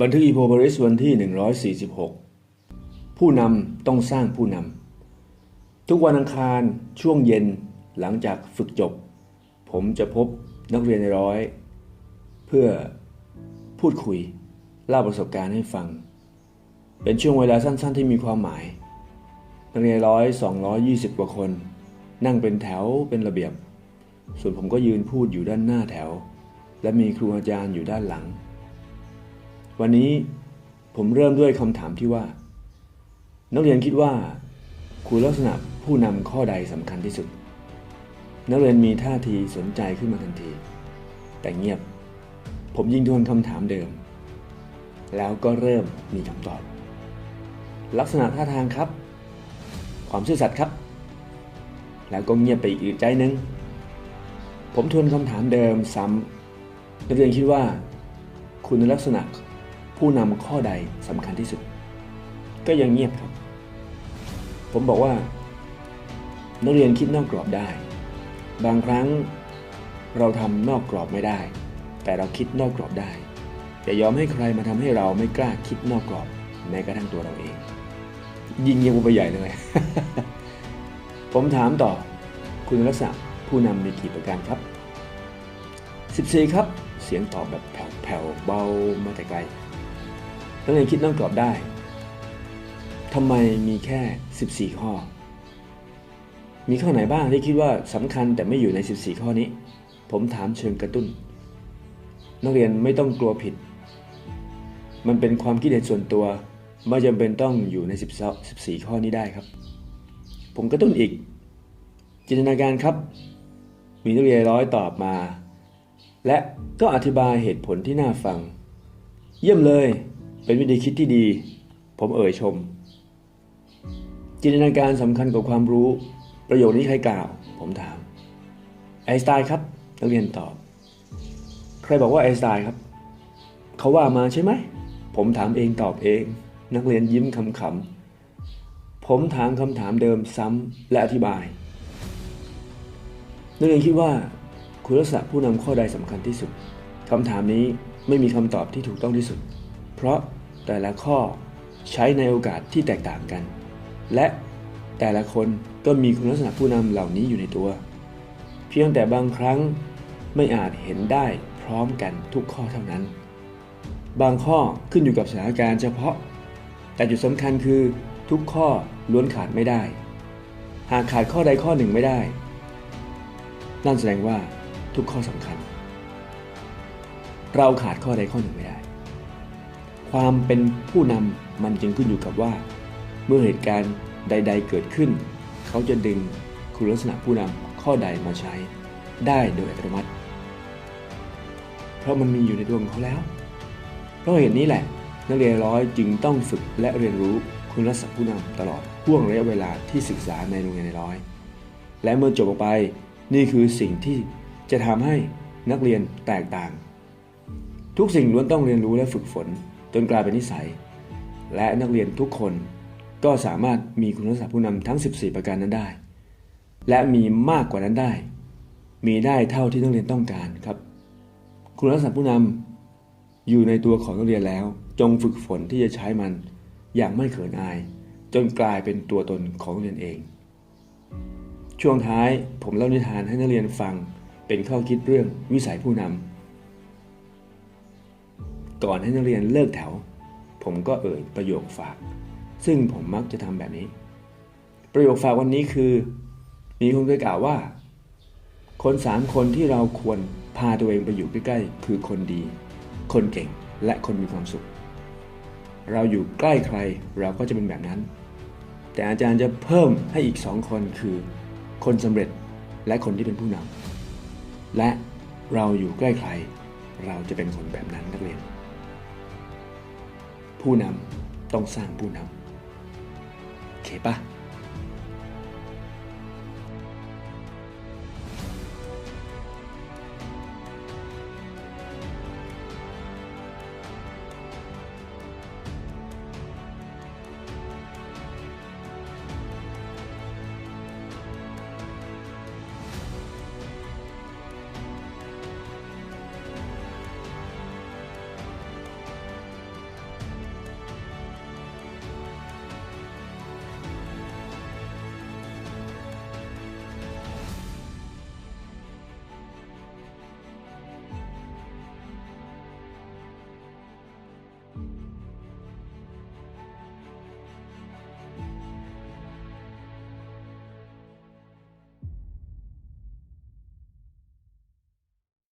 บันทึกอีโพบริสวันที่ 146 ผู้นำต้องสร้างผู้นำ ทุกวันอังคารช่วงเย็นหลังจากฝึกจบ ผมจะพบนักเรียนในร้อย เพื่อพูดคุยเล่าประสบการณ์ให้ฟัง เป็นช่วงเวลาสั้นๆที่มีความหมาย นักเรียนร้อยสองร้อยยี่สิบกว่าคน นั่งเป็นแถวเป็นระเบียบ ส่วนผมก็ยืนพูดอยู่ด้านหน้าแถว และมีครูอาจารย์อยู่ด้านหลัง วันนี้ผมเริ่มด้วยคำถามที่ว่า นักเรียนคิดว่าคุณลักษณะผู้นำข้อใดสำคัญที่สุด นักเรียนมีท่าทีสนใจขึ้นมาทันที แต่เงียบ ผมยิงทวนคำถามเดิม แล้วก็เริ่มมีคำตอบ ลักษณะท่าทางครับ ความซื่อสัตย์ครับ แล้วก็เงียบไปอีกใจหนึง ผมทวนคำถามเดิมซ้ำนักเรียนคิดว่า คุณลักษณะ ผู้นำข้อใดสำคัญที่สุด ก็ยังเงียบครับ ผมบอกว่า นักเรียนคิดนอกกรอบได้ บางครั้งเราทำนอกกรอบไม่ได้ แต่เราคิดนอกกรอบได้อย่ายอมให้ใครมาทำให้เราไม่กล้าคิดนอกกรอบแม้กระทั่งตัวเราเอง ยิงเงียบไปใหญ่เลย ผมถามต่อ คุณลักษณะผู้นำมีกี่ประการครับ 14 ครับ เสียงตอบแบบแผ่วๆเบามาแต่ไกล นักเรียนคิดนอกกรอบได้ทำไมมีแค่ 14 ข้อ มีข้อไหนบ้างที่คิดว่าสำคัญแต่ไม่อยู่ใน 14 ข้อนี้ ผมถามเชิงกระตุ้น นักเรียนไม่ต้องกลัวผิด มันเป็นความคิดเห็นส่วนตัวไม่จำเป็นต้องอยู่ใน10 14ข้อนี้ได้ครับ ผมกระตุ้นอีก จินตนาการครับ มีนักเรียนร้อยตอบมา และก็อธิบายเหตุผลที่น่าฟัง เยี่ยมเลย เป็นวิธีคิดที่ดี ผมเอ่ยชม จินตนาการสำคัญกว่าความรู้ ประโยคนี้ใครกล่าว ผมถาม ไอน์สไตน์ครับ นักเรียนตอบ ใครบอกว่าไอน์สไตน์ครับ เขาว่ามาใช่ไหม ผมถามเองตอบเอง นักเรียนยิ้มขำๆ ผมถามคำถามเดิมซ้ำและอธิบาย นักเรียนคิดว่าคุณลักษณะผู้นำข้อใดสำคัญที่สุดคำถามนี้ไม่มีคำตอบที่ถูกต้องที่สุด เพราะ แต่ละข้อใช้ในโอกาสที่แตกต่างกัน และแต่ละคนก็มีคุณลักษณะผู้นำเหล่านี้อยู่ในตัว เพียงแต่บางครั้งไม่อาจเห็นได้พร้อมกันทุกข้อเท่านั้น บางข้อขึ้นอยู่กับสถานการณ์เฉพาะ แต่จุดสำคัญคือทุกข้อล้วนขาดไม่ได้ หากขาดข้อใดข้อหนึ่งไม่ได้ นั่นแสดงว่าทุกข้อสำคัญ เราขาดข้อใดข้อหนึ่งไม่ได้ ความเป็นผู้นำมันจึงขึ้นอยู่กับว่า เมื่อเหตุการณ์ใด ๆ เกิดขึ้น เขาจะดึงคุณลักษณะผู้นำข้อใดมาใช้ได้โดยอัตโนมัติ เพราะมันมีอยู่ในตัวงเขาแล้ว เพราะเหตุนี้แหละ นักเรียนร้อยจึงต้องฝึกและเรียนรู้คุณลักษณะผู้นำตลอดห่วงระยะเวลาที่ศึกษาในโรงเรียนในร้อย และเมื่อจบออกไปนี่คือสิ่งที่จะทำให้นักเรียนแตกต่าง ทุกสิ่งล้วนต้องเรียนรู้และฝึกฝน จนกลายเป็นนิสัย และนักเรียนทุกคนก็สามารถมีคุณลักษณะผู้นำทั้ง 14 ประการนั้นได้ และมีมากกว่านั้นได้ มีได้เท่าที่นักเรียนต้องการครับ คุณลักษณะผู้นำอยู่ในตัวของนักเรียนแล้ว จงฝึกฝนที่จะใช้มันอย่างไม่เขินอาย จนกลายเป็นตัวตนของนักเรียนเอง ช่วงท้ายผมเล่านิทานให้นักเรียนฟังเป็นข้อคิดเรื่องวิสัยผู้นำ ก่อนให้นักเรียนเลิกแถว ผมก็เอ่ยประโยคฝาก ซึ่งผมมักจะทำแบบนี้ ประโยคฝากวันนี้คือ มีคนเคยกล่าวว่า คนสามคนที่เราควรพาตัวเองไปอยู่ใกล้ๆ คือคนดี คนเก่ง และคนมีความสุข เราอยู่ใกล้ใครเราก็จะเป็นแบบนั้น แต่อาจารย์จะเพิ่มให้อีกสองคนคือ คนสำเร็จและคนที่เป็นผู้นำและเราอยู่ใกล้ใคร เราจะเป็นคนแบบนั้นนักเรียน ผู้นำต้องสร้างผู้นำโอเคปะ